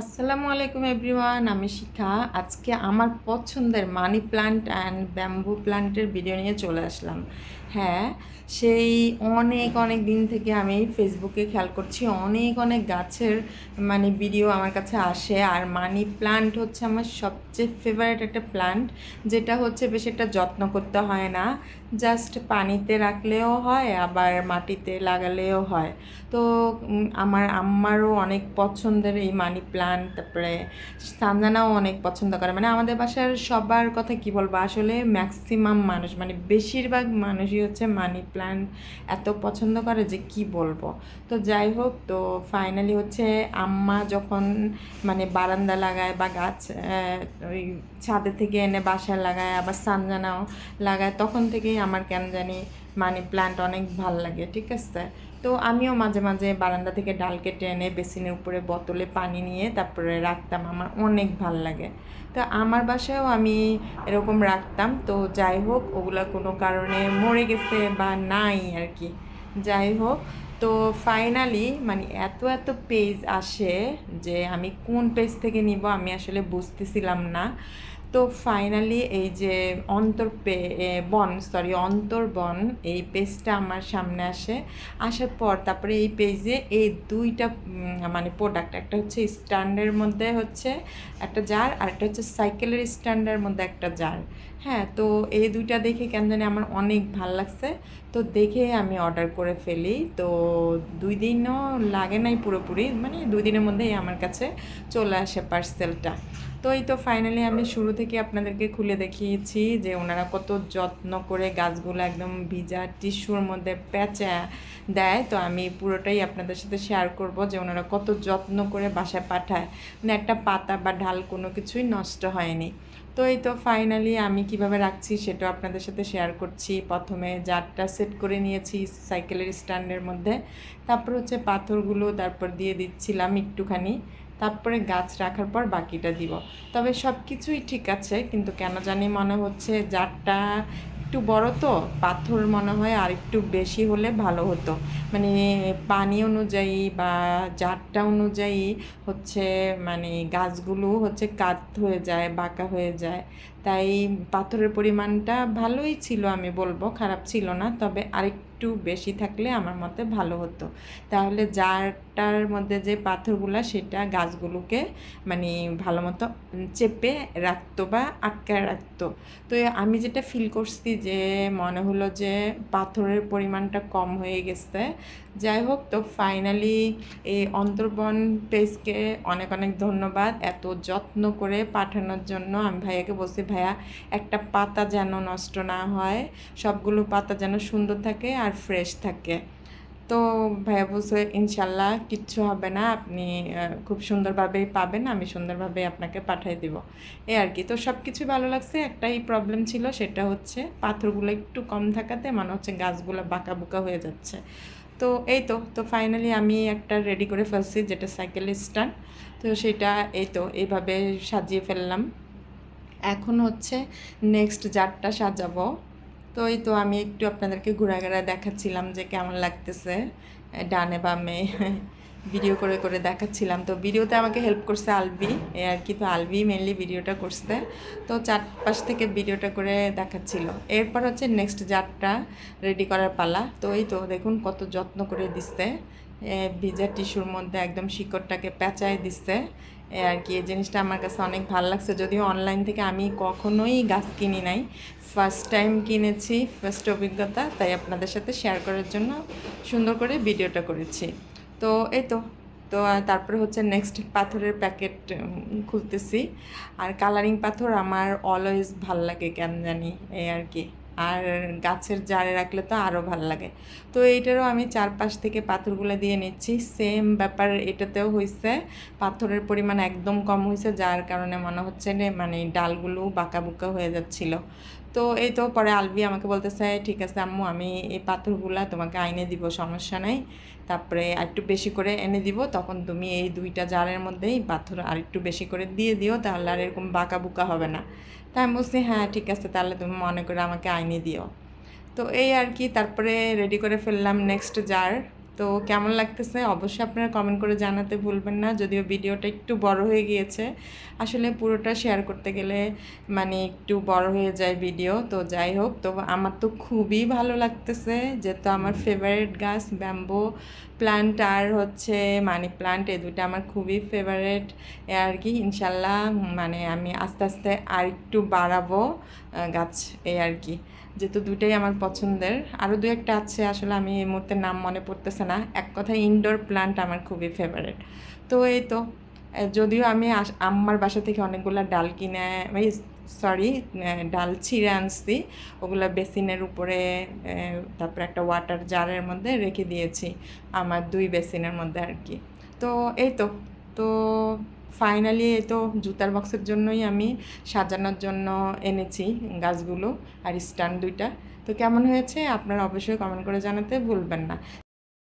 আসসালামু আলাইকুম এভরিওয়ান, আমি শিখা। আজকে আমার পছন্দের মানি প্লান্ট অ্যান্ড ব্যাম্বু প্লান্টের ভিডিও নিয়ে চলে আসলাম। হ্যাঁ সেই অনেক অনেক দিন থেকে আমি ফেসবুকে খেয়াল করছি, অনেক অনেক গাছের মানে ভিডিও আমার কাছে আসে। আর মানি প্লান্ট হচ্ছে আমার সবচেয়ে ফেভারিট একটা প্লান্ট, যেটা হচ্ছে বেশ একটা যত্ন করতে হয় না। জাস্ট পানিতে রাখলেও হয়, আবার মাটিতে লাগালেও হয়। তো আমার আম্মারও অনেক পছন্দের এই মানি প্লান্ট, তারপরে সানজানাও অনেক পছন্দ করে। মানে আমাদের বাসার সবার কথা কি বলব, আসলে ম্যাক্সিমাম মানুষ মানে বেশিরভাগ মানুষই হচ্ছে মানি প্লান্ট এত পছন্দ করে যে কি বলব। তো যাই হোক, তো ফাইনালি হচ্ছে আম্মা যখন মানে বারান্দা লাগায় বা গাছ ওই ছাদে থেকে এনে বাসায় লাগায়, আবার সানজানাও লাগায়, তখন থেকেই আমার কেন জানি মানি প্লান্ট অনেক ভালো লাগে, ঠিক আছে? তো আমিও মাঝে মাঝে বারান্দা থেকে ডাল কেটে এনে বেসিনের উপরে বোতলে পানি নিয়ে তারপরে রাখতাম, আমার অনেক ভালো লাগে। তো আমার বাসায়ও আমি এরকম রাখতাম, তো যাই হোক, ওগুলা কোনো কারণে মরে গেছে বা নাই আর কি। যাই হোক তো ফাইনালি মানে এত এত পেজ আসে যে আমি কোন পেজ থেকে নিব আমি আসলে বুঝতেছিলাম না। তো ফাইনালি এই যে অন্তর পে বন সরি অন্তর্বন এই পেজটা আমার সামনে আসে। আসার পর তারপরে এই পেজে এই দুইটা মানে প্রোডাক্ট একটা হচ্ছে স্ট্যান্ডের মধ্যে হচ্ছে একটা জার আর একটা হচ্ছে সাইকেলের স্ট্যান্ডের মধ্যে একটা জার হ্যাঁ তো এই দুইটা দেখে কেন জানি আমার অনেক ভালো লাগছে। তো দেখে আমি অর্ডার করে ফেলি। তো দুই দিনও লাগে নাই পুরোপুরি মানে দুই দিনের মধ্যেই আমার কাছে চলে আসে পার্সেলটা তো এই তো ফাইনালি আমি শুরু থেকে আপনাদেরকে খুলে দেখিয়েছি যে ওনারা কত যত্ন করে গাছগুলো একদম ভিজা টিস্যুর মধ্যে প্যাঁচা দেয়। তো আমি পুরোটাই আপনাদের সাথে শেয়ার করব যে ওনারা কত যত্ন করে বাসায় পাঠায়। মানে একটা পাতা বা ঢাল কোনো কিছুই নষ্ট হয়নি। তো এই তো ফাইনালি আমি কীভাবে রাখছি সেটাও আপনাদের সাথে শেয়ার করছি। প্রথমে জারটা সেট করে নিয়েছি সাইকেলের স্ট্যান্ডের মধ্যে। তারপর হচ্ছে পাথরগুলো তারপর দিয়ে দিচ্ছিলাম একটুখানি। তারপরে গাছ রাখার পর বাকিটা দিব। তবে সব কিছুই ঠিক আছে, কিন্তু কেন জানি মনে হচ্ছে জারটা একটু বড় তো, পাথর মনে হয় আর একটু বেশি হলে ভালো হতো। মানে পানি অনুযায়ী বা জারটা অনুযায়ী হচ্ছে মানে গাছগুলো হচ্ছে কাত হয়ে যায়, বাঁকা হয়ে যায়। তাই পাথরের পরিমাণটা ভালোই ছিল আমি বলব, খারাপ ছিল না, তবে আরেকটু বেশি থাকলে আমার মতে ভালো হতো। তাহলে জারটার মধ্যে যে পাথরগুলো সেটা গাছগুলোকে মানে ভালো মতো চেপে রাখতো বা আটকায় রাখতো। তো আমি যেটা ফিল করছি যে মনে হলো যে পাথরের পরিমাণটা কম হয়ে গেছে। যাই হোক, তো ফাইনালি এই অন্তর্বন পেজকে অনেক অনেক ধন্যবাদ। এত যত্ন করে পাঠানোর জন্য আমি ভাইয়াকে বলছি ভাইয়া, একটা পাতা যেন নষ্ট না হয়, সবগুলো পাতা যেন সুন্দর থাকে আর ফ্রেশ থাকে। তো ভাইয়া বলছে, ইনশাল্লাহ, কিচ্ছু হবে না, আপনি খুব সুন্দরভাবেই পাবেন, আমি সুন্দরভাবে আপনাকে পাঠিয়ে দিব। এই আর কি। তো সব কিছু ভালো লাগছে। একটাই প্রবলেম ছিল, সেটা হচ্ছে পাথরগুলো একটু কম থাকাতে মানে হচ্ছে গাছগুলো বাঁকা বুকা হয়ে যাচ্ছে। তো এই তো তো ফাইনালি আমি একটা রেডি করে ফেলছি, যেটা সাইকেল স্ট্যান্ড তো সেটা এই তো, এইভাবে সাজিয়ে ফেললাম। এখন হচ্ছে নেক্সট জারটা সাজাবো। তো এই তো আমি একটু আপনাদেরকে ঘোরাঘোরা দেখাচ্ছিলাম যে কেমন লাগতেছে ডানে বামে ভিডিও করে করে দেখাচ্ছিলাম। তো ভিডিওতে আমাকে হেল্প করছে আলবি এ আর কি তো আলবি মেনলি ভিডিওটা করছে। তো চারপাশ থেকে ভিডিওটা করে দেখাচ্ছিল। এরপর হচ্ছে নেক্সট জারটা রেডি করার পালা। তো এই তো দেখুন কত যত্ন করে দিচ্ছে। ভিজা টিস্যুর মধ্যে একদম শিকড়টাকে পেঁচায় দিচ্ছে। আর কি, এই জিনিসটা আমার কাছে অনেক ভালো লাগছে। যদিও অনলাইন থেকে আমি কখনোই গাছ কিনি নাই। ফার্স্ট টাইম কিনেছি ফার্স্ট অভিজ্ঞতা, তাই আপনাদের সাথে শেয়ার করার জন্য সুন্দর করে ভিডিওটা করেছি। তো এই তো তো তারপরে হচ্ছে নেক্সট পাথরের প্যাকেট খুলতেছি। আর কালারিং পাথর আমার অলওয়েজ ভালো লাগে কেন জানি, এই আর কি। আর গাছের জারে রাখলে তো আরও ভালো লাগে। তো এইটারও আমি চারপাশ থেকে পাথরগুলো দিয়ে নিচ্ছি। সেম ব্যাপার এটাতেও হয়েছে পাথরের পরিমাণ একদম কম হয়েছে যার কারণে মনে হচ্ছে মানে ডালগুলো বাঁকা বুকা হয়ে যাচ্ছিল। তো এই তো পরে আলবি আমাকে বলতেছে, ঠিক আছে আম্মু, আমি এই পাথরগুলা তোমাকে আইনে দিব, সমস্যা নাই। তারপরে আরেকটু বেশি করে এনে দিব, তখন তুমি এই দুইটা জারের মধ্যেই পাথর আর একটু বেশি করে দিয়ে দিও, তাহলে আর এরকম বাঁকা বুকা হবে না। তাই আমি বলছি হ্যাঁ ঠিক আছে, তাহলে তুমি মনে করে আমাকে আইনি দিও। তো এই আর কি, তারপরে রেডি করে ফেললাম নেক্সট জার তো কেমন লাগতেছে? অবশ্যই আপনারা কমেন্ট করে জানাতে ভুলবেন না। যদিও ভিডিওটা একটু বড় হয়ে গিয়েছে। আসলে পুরোটা শেয়ার করতে গেলে মানে একটু বড় হয়ে যায় ভিডিও তো যাই হোক, তো আমার তো খুবই ভালো লাগতেছে। যেহেতু আমার ফেভারিট গাছ ব্যাম্বো প্লান্ট আর হচ্ছে মানি প্লান্ট এই দুটো আমার খুবই ফেভারিট আর কি, ইনশাল্লাহ মানে আমি আস্তে আস্তে আর একটু বাড়াবো গাছ এই আর কি। যেহেতু দুটোই আমার পছন্দের। আরও দু একটা আছে, আসলে আমি এই মুহূর্তে নাম মনে পড়তেছে না। এক কথায় ইনডোর প্লান্ট আমার খুবই ফেভারেট তো এই তো যদিও আমি আম্মার বাসা থেকে অনেকগুলো ডাল কিনে সরি ডাল ছিঁড়ে আনছি। ওগুলো বেসিনের উপরে তারপরে একটা ওয়াটার জারের মধ্যে রেখে দিয়েছি, আমার দুই বেসিনের মধ্যে আর কি। তো এই তো তো ফাইনালি এই তো জুতার বক্সের জন্যই আমি সাজানোর জন্য এনেছি গাছগুলো আর স্ট্যান্ড দুইটা। তো কেমন হয়েছে? আপনারা অবশ্যই কমেন্ট করে জানাতে ভুলবেন না।